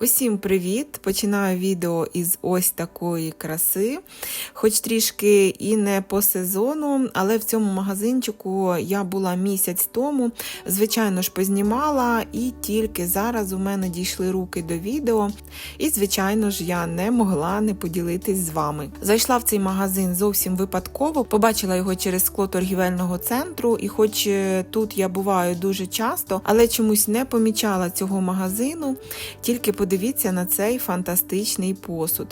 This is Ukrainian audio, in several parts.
Усім привіт! Починаю відео із ось такої краси. Хоч трішки і не по сезону, але в цьому магазинчику я була місяць тому. Звичайно ж, познімала, і тільки зараз у мене дійшли руки до відео. І, звичайно ж, я не могла не поділитись з вами. Зайшла в цей магазин зовсім випадково, побачила його через скло торгівельного центру, і хоч е, тут я буваю дуже часто, але чомусь не помічала цього магазину. Тільки подивіться на цей фантастичний посуд.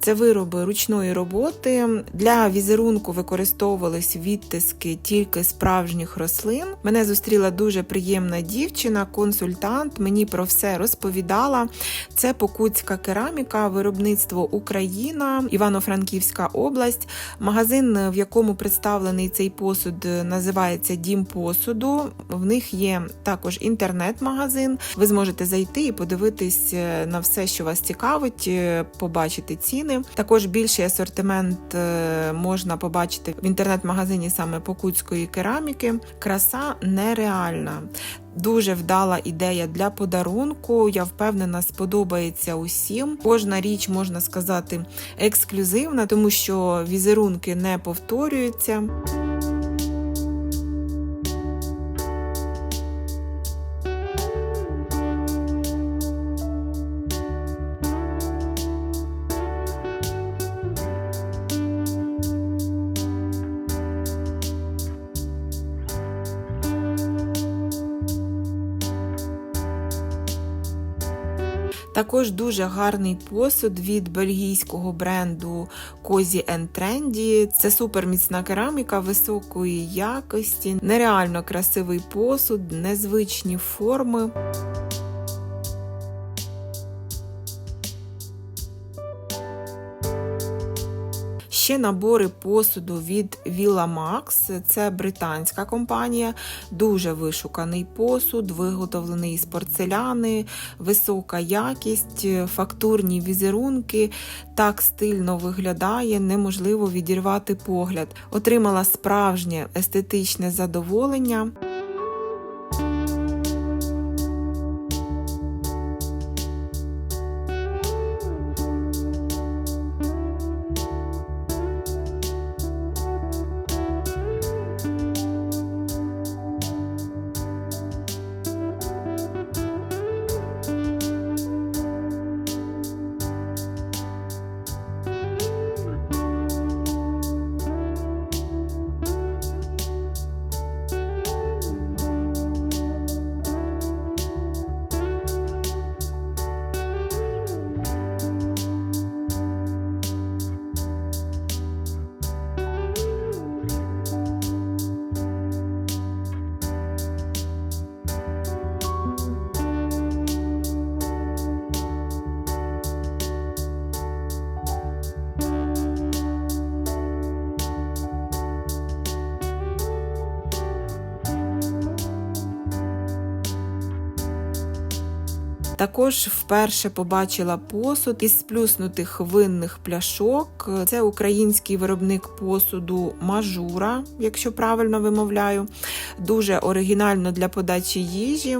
Це вироби ручної роботи. Для візерунку використовувались відтиски тільки справжніх рослин. Мене зустріла дуже приємна дівчина, консультант. Мені про все розповідала. Це покутська кераміка, виробництво Україна, Івано-Франківська область. Магазин, в якому представлений цей посуд, називається Дім посуду. В них є також інтернет-магазин. Ви зможете зайти і подивитись на все, що вас цікавить, е, побачити ціни. Також більший асортимент е, можна побачити в інтернет-магазині саме покутської кераміки. Краса нереальна. Дуже вдала ідея для подарунку. Я впевнена, сподобається усім. Кожна річ можна сказати ексклюзивна, тому що візерунки не повторюються. Також дуже гарний посуд від бельгійського бренду Cozy Trendy. Це супер міцна кераміка високої якості, нереально красивий посуд, незвичні форми. Ще набори посуду від Villa Max. Це британська компанія, дуже вишуканий посуд, виготовлений з порцеляни, висока якість, фактурні візерунки. Так стильно виглядає, неможливо відірвати погляд. Отримала справжнє естетичне задоволення. Також вперше побачила посуд із сплюснутих винних пляшок. Це український виробник посуду Мажура, якщо правильно вимовляю. Дуже оригінально для подачі їжі.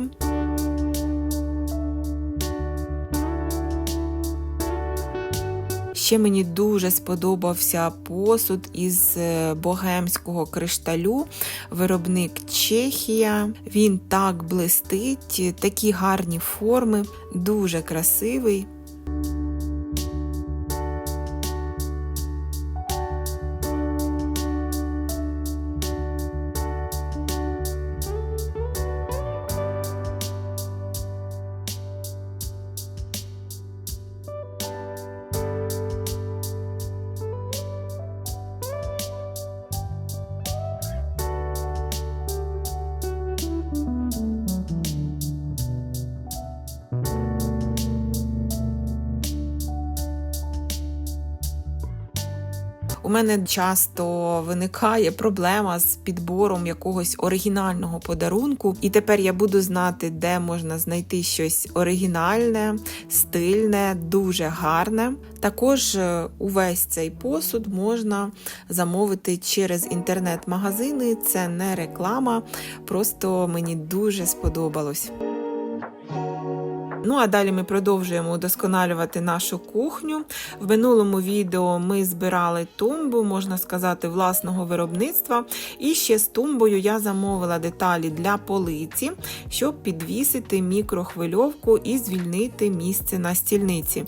Ще мені дуже сподобався посуд із е, богемського кришталю, виробник Чехія. Він так блистить, такі гарні форми, дуже красивий. У мене часто виникає проблема з підбором якогось оригінального подарунку, і тепер я буду знати, де можна знайти щось оригінальне, стильне, дуже гарне. Також е, увесь цей посуд можна замовити через інтернет-магазини. Це не реклама, просто мені дуже сподобалось. Ну а далі ми продовжуємо удосконалювати нашу кухню. В минулому відео ми збирали тумбу, можна сказати, власного виробництва. І ще з тумбою я замовила деталі для полиці, щоб підвісити мікрохвильовку і звільнити місце на стільниці.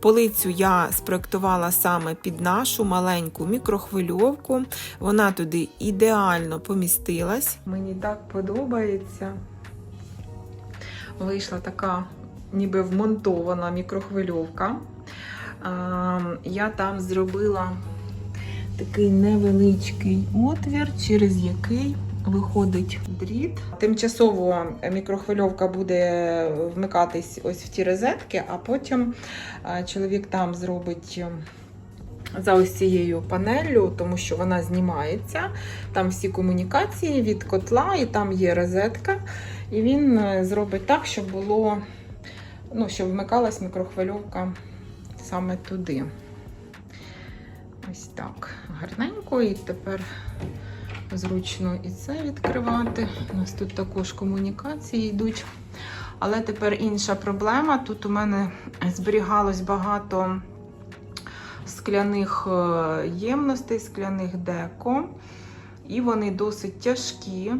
Полицю я спроектувала саме під нашу маленьку мікрохвильовку. Вона туди ідеально помістилась. Мені так подобається. Вийшла така ніби вмонтована мікрохвильовка. Я там зробила такий невеличкий отвір, через який виходить дріт. Тимчасово мікрохвильовка буде вмикатись ось в ті розетки, а потім чоловік там зробить. За ось цією панеллю, тому що вона знімається. Там всі комунікації від котла, і там є розетка. І він е, зробить так, щоб було, ну, щоб вмикалась мікрохвильовка саме туди. Ось так. Гарненько. І тепер зручно і це відкривати. У нас тут також комунікації йдуть. Але тепер інша проблема. Тут у мене зберігалось багато скляних е, ємностей, скляних деко. І вони досить тяжкі.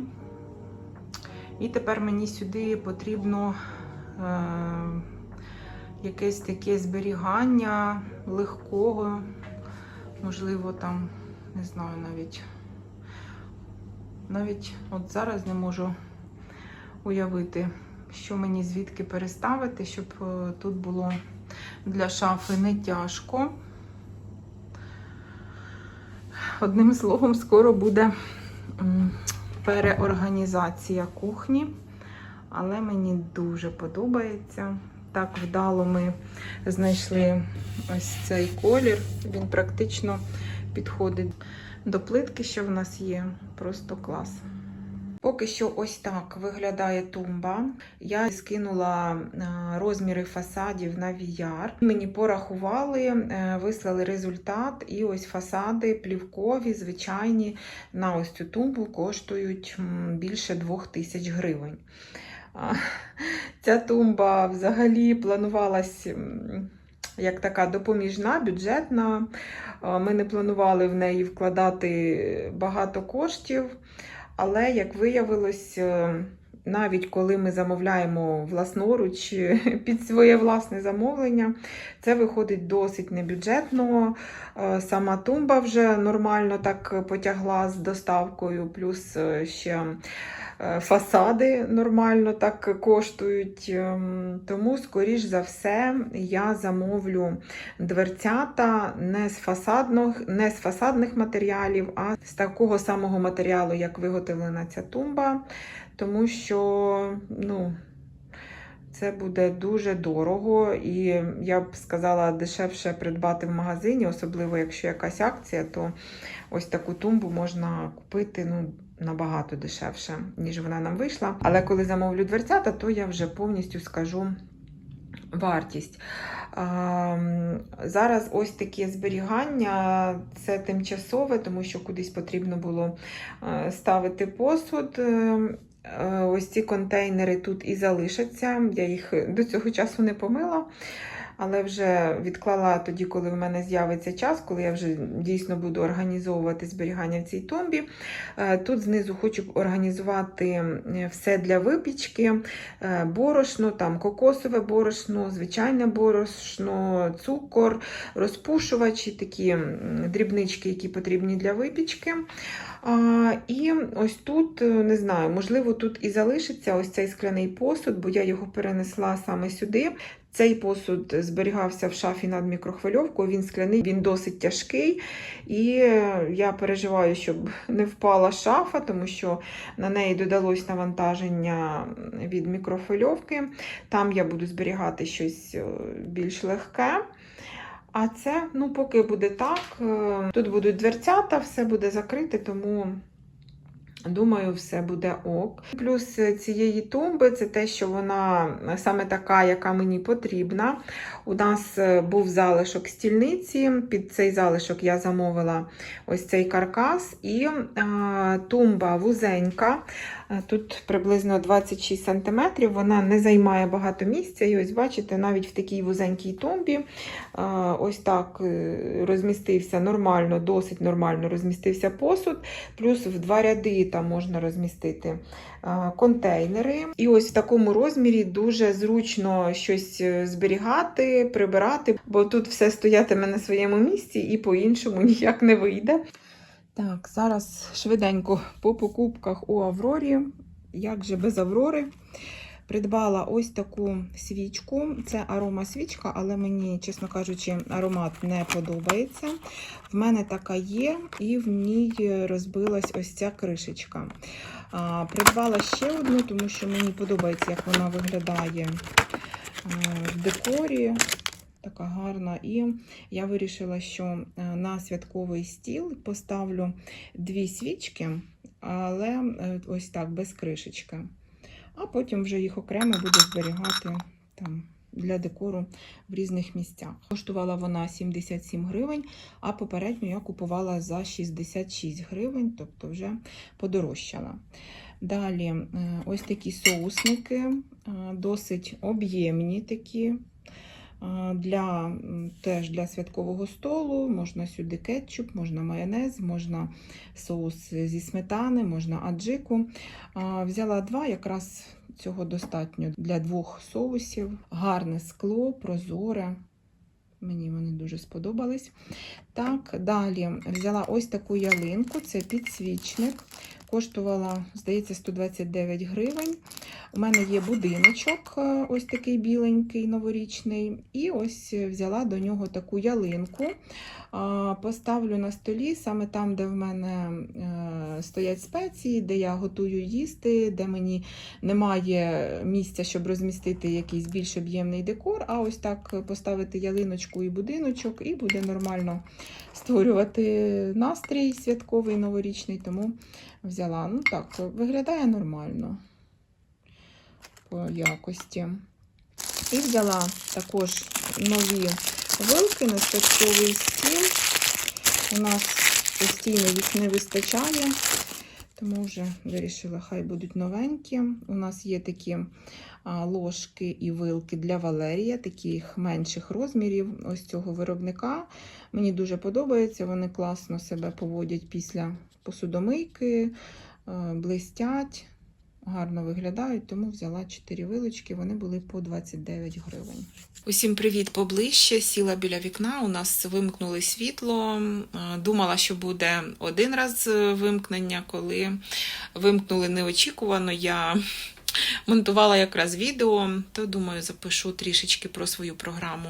І тепер мені сюди потрібно якесь таке зберігання легкого, можливо, там, не знаю, навіть навіть от зараз не можу уявити, що мені звідки переставити, щоб е, тут було для шафи не тяжко. Одним словом, скоро буде переорганізація кухні, але мені дуже подобається. Так вдало ми знайшли ось цей колір. Він практично підходить до плитки, що в нас є. Просто клас. Поки що ось так виглядає тумба. Я скинула е, розміри фасадів на VR. Мені порахували, е, вислали результат, і ось фасади плівкові, звичайні, на ось цю тумбу коштують більше 2000 гривень. Ця тумба взагалі планувалась. Як така допоміжна, бюджетна. Ми не планували в неї вкладати багато коштів. Але, як виявилось, е, навіть коли ми замовляємо власноруч під своє власне замовлення, це виходить досить небюджетно. Е, сама тумба вже нормально так потягла з доставкою, плюс е, ще фасади нормально так коштують. Ем, тому, скоріш за все, я замовлю дверцята не з фасадних, не з фасадних матеріалів, а з такого самого матеріалу, як виготовлена ця тумба. Тому що, ну, це буде дуже дорого, і я б сказала, дешевше придбати в магазині, особливо якщо якась акція, то ось таку тумбу можна купити ну, набагато дешевше, ніж вона нам вийшла. Але коли замовлю дверцята, то я вже повністю скажу вартість. Зараз ось таке зберігання, це тимчасове, тому що кудись потрібно було е, ставити посуд. Е, ось ці контейнери тут і залишаться. Я їх до цього часу не помила але вже відклала тоді, коли в мене з'явиться час, коли я вже дійсно буду організовувати зберігання в цій тумбі. Е, тут знизу хочу організувати все для випічки, е, борошно, там кокосове борошно, звичайне борошно, цукор, розпушувачі, такі дрібнички, які потрібні для випічки. А, І ось тут, не знаю, можливо, тут і залишиться ось цей скляний посуд, бо я його перенесла саме сюди. Цей посуд зберігався в шафі над мікрохвильовкою, він скляний, він досить тяжкий. І я переживаю, щоб не впала шафа, тому що на неї додалось навантаження від мікрохвильовки. Там я буду зберігати щось е, більш легке. А це, ну, поки буде так, е, тут будуть дверцята, все буде закрите, тому Думаю, все буде ок. Плюс цієї тумби це те, що вона саме така, яка мені потрібна. У нас е, був залишок стільниці. Під цей залишок я замовила ось цей каркас і а, тумба вузенька. Е, Тут приблизно 26 см, вона не займає багато місця. І ось бачите, навіть в такій вузенькій тумбі е, ось так е, розмістився нормально, досить нормально розмістився посуд. Плюс в два ряди там можна розмістити контейнери. І ось в такому розмірі дуже зручно щось зберігати, прибирати, бо тут все стоятиме на своєму місці і по-іншому ніяк не вийде. Так, зараз швиденько по покупках у Аврорі. Як же без Аврори? Придбала ось таку свічку. Це арома свічка, але мені, чесно кажучи, аромат не подобається. В мене така є, і в ній розбилась ось ця кришечка. Придбала ще одну, тому що мені подобається, як вона виглядає е, в декорі. Така гарна. І я вирішила, що е, на святковий стіл поставлю дві свічки, але е, ось так, без кришечки. А потім вже їх окремо буду зберігати там для декору в різних місцях. Коштувала вона 77 гривень, а попередньо я купувала за 66 гривень, тобто вже подорожчала. Далі е, ось такі соусники, досить об'ємні такі. Для, теж для святкового столу можна сюди кетчуп, можна майонез, можна соус зі сметани, можна аджику. Взяла два, якраз цього достатньо для двох соусів. Гарне скло, прозоре. Мені вони дуже сподобались. Так, далі взяла ось таку ялинку, це підсвічник. Коштувала, здається, 129 гривень. У мене є будиночок, е, ось такий біленький, новорічний. І ось взяла до нього таку ялинку. Поставлю на столі, саме там, де в мене е, стоять спеції, де я готую їсти, де мені немає місця, щоб розмістити якийсь більш об'ємний декор. А ось так поставити ялиночку і будиночок, і буде нормально створювати настрій святковий новорічний. Тому взяла. Ну так, виглядає нормально по якості. І взяла також нові вилки на святковий стіл. У нас постійно їх не вистачає, тому вже вирішила, хай будуть новенькі. У нас є такі ложки і вилки для Валерія, таких менших розмірів ось цього виробника. Мені дуже подобається, вони класно себе поводять після посудомийки, е, блистять, гарно виглядають, тому взяла 4 вилочки, вони були по 29 гривень. Усім привіт поближче. Сіла біля вікна. У нас вимкнули світло. Е, Думала, що буде один раз е, вимкнення, коли вимкнули неочікувано. Я монтувала якраз відео, то думаю, запишу трішечки про свою програму,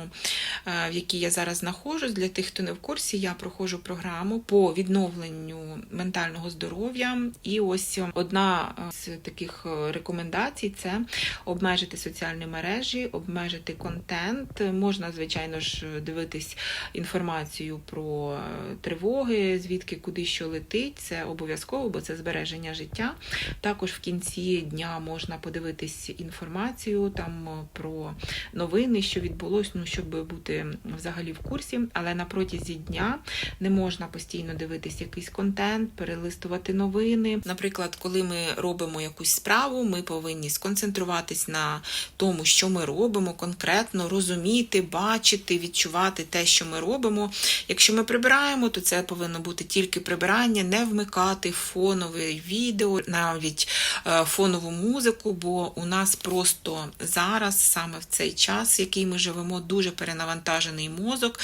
е, в якій я зараз знаходжусь. Для тих, хто не в курсі, я проходжу програму по відновленню ментального здоров'я. І ось одна з таких рекомендацій це обмежити соціальні мережі, обмежити контент. Можна, звичайно ж, дивитись інформацію про тривоги, звідки куди що летить. Це обов'язково, бо це збереження життя. Також в кінці дня можна подивитись інформацію там про новини, що відбулось, ну щоб бути взагалі в курсі. Але на протязі дня не можна постійно дивитись якийсь контент, перелистувати новини. Наприклад, коли ми робимо якусь справу, ми повинні сконцентруватись на тому, що ми робимо, конкретно розуміти, бачити, відчувати те, що ми робимо. Якщо ми прибираємо, то це повинно бути тільки прибирання, не вмикати фонове відео, навіть е, фонову музику, бо у нас просто зараз, саме в цей час, в який ми живемо, дуже перенавантажений мозок,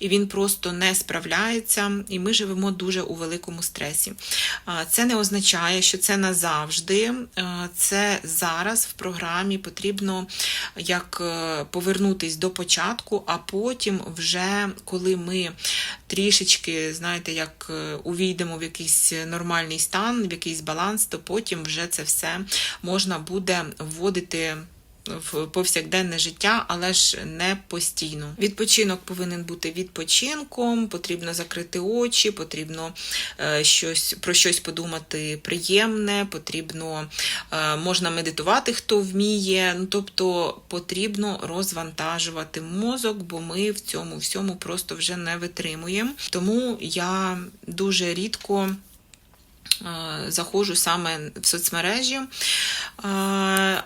і він просто не справляється, і ми живемо дуже у великому стресі. Це не означає, що це назавжди. Це зараз в програмі потрібно як е, повернутись до початку, а потім, вже коли ми трішечки, знаєте, як е, увійдемо в якийсь нормальний стан, в якийсь баланс, то потім вже це все можна буде вводити. В повсякденне життя, але ж не постійно. Відпочинок повинен бути відпочинком, потрібно закрити очі, потрібно е, щось про щось подумати приємне, потрібно е, можна медитувати, хто вміє. Ну тобто потрібно розвантажувати мозок, бо ми в цьому всьому просто вже не витримуємо. Тому я дуже рідко заходжу саме в соцмережі. Е,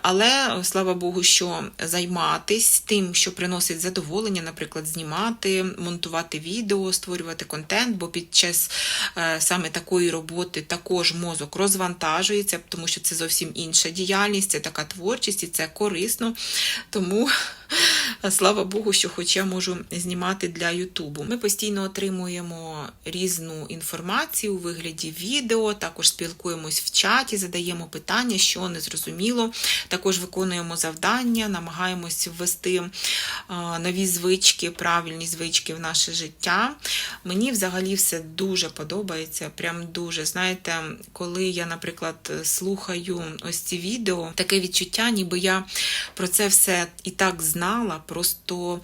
Але слава Богу, що займатись тим, що приносить задоволення, наприклад, знімати, монтувати відео, створювати контент, бо під час е, саме такої роботи також мозок розвантажується, тому що це зовсім інша діяльність, це така творчість і це корисно. Тому слава Богу, що хоч я можу знімати для Ютубу. Ми постійно отримуємо різну інформацію у вигляді відео, також спілкуємось в чаті, задаємо питання, що не зрозуміло. Також виконуємо завдання, намагаємось ввести нові звички, правильні звички в наше життя. Мені взагалі все дуже подобається. Прям дуже. Знаєте, коли я, наприклад, слухаю ось ці відео, таке відчуття, ніби я про це все і так знала, просто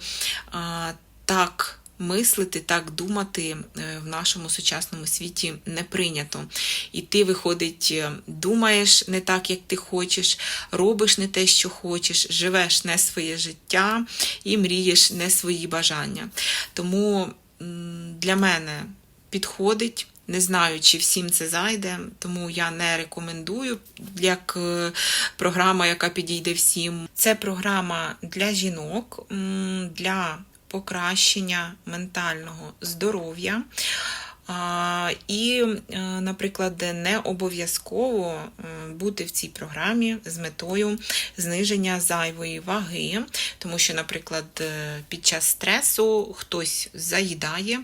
а, так. Мислити, так думати е, в нашому сучасному світі не прийнято. І ти, виходить, е, думаєш не так, як ти хочеш, робиш не те, що хочеш, живеш не своє життя і мрієш не свої бажання. Тому для мене підходить. Не знаю, чи всім це зайде, тому я не рекомендую як е, програма, яка підійде всім. Це програма для жінок, для покращення ментального здоров'я. І, е, наприклад, не обов'язково е, бути в цій програмі з метою зниження зайвої ваги, тому що, наприклад, е, під час стресу хтось заїдає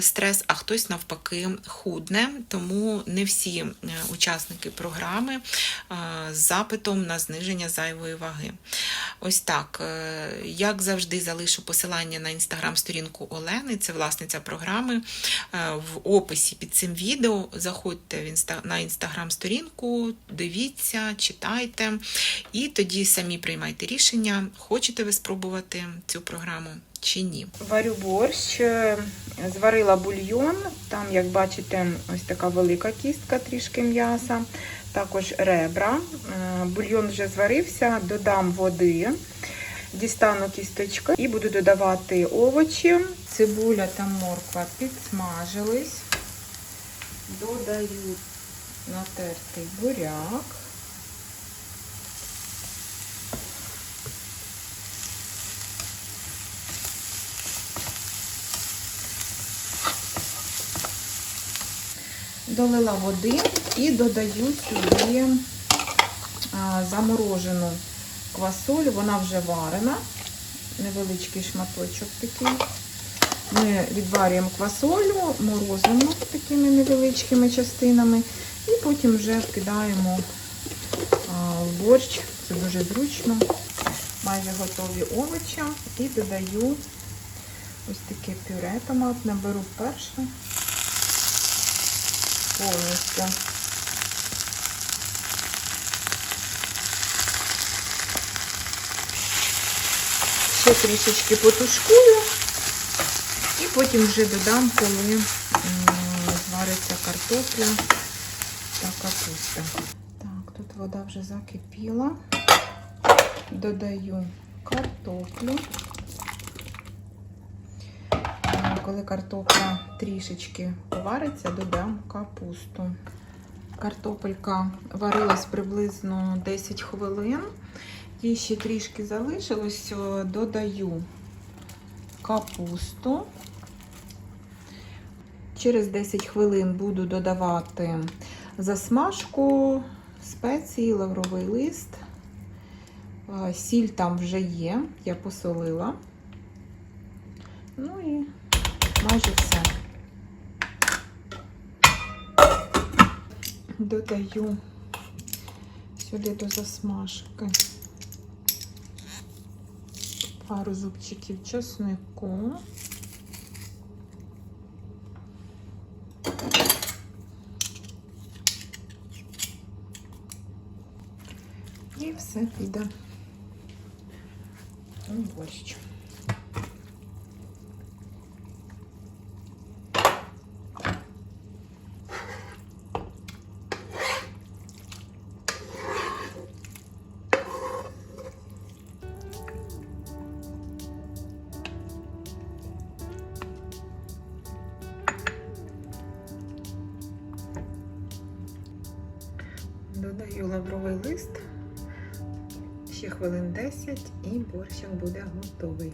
стрес, а хтось навпаки худне. Тому не всі учасники програми з запитом на зниження зайвої ваги. Ось так. е, Як завжди, залишу посилання на інстаграм-сторінку Олени, це власниця програми. Е, В описі під цим відео заходьте на інстаграм-сторінку, дивіться, читайте, і тоді самі приймайте рішення, хочете ви спробувати цю програму чи ні. Варю борщ, е, зварила бульйон. Там, як бачите, ось така велика кістка, трішки м'яса, також ребра. Е, Бульйон вже зварився, додам води, дістану кісточки і буду додавати овочі. Цибуля та морква підсмажились. Додаю натертий буряк. Долила води і додаю сюди заморожену квасолю. Вона вже варена. Невеличкий шматочок такий. Ми відварюємо квасолю, морозимо такими невеличкими частинами. І потім вже вкидаємо в борщ. Це дуже зручно. Майже готові овочі. І додаю ось таке пюре томатне. Беру перше повністю. Ще трішечки потушкую і потім вже додам, коли звариться картопля та капуста. Так, тут вода вже закипіла. Додаю картоплю. Коли картопля трішечки повариться, додам капусту. Картопелька варилась приблизно 10 хвилин. Їй ще трішки залишилось. Е, Додаю капусту. Через 10 хвилин буду додавати засмажку, спеції, лавровий лист. Е, Сіль там вже є, я посолила. Ну і майже все. Додаю сюди до засмажки пару зубчиків чеснику. І все піде у борщ. Додаю лавровий лист. Ще хвилин 10 і борщик буде готовий.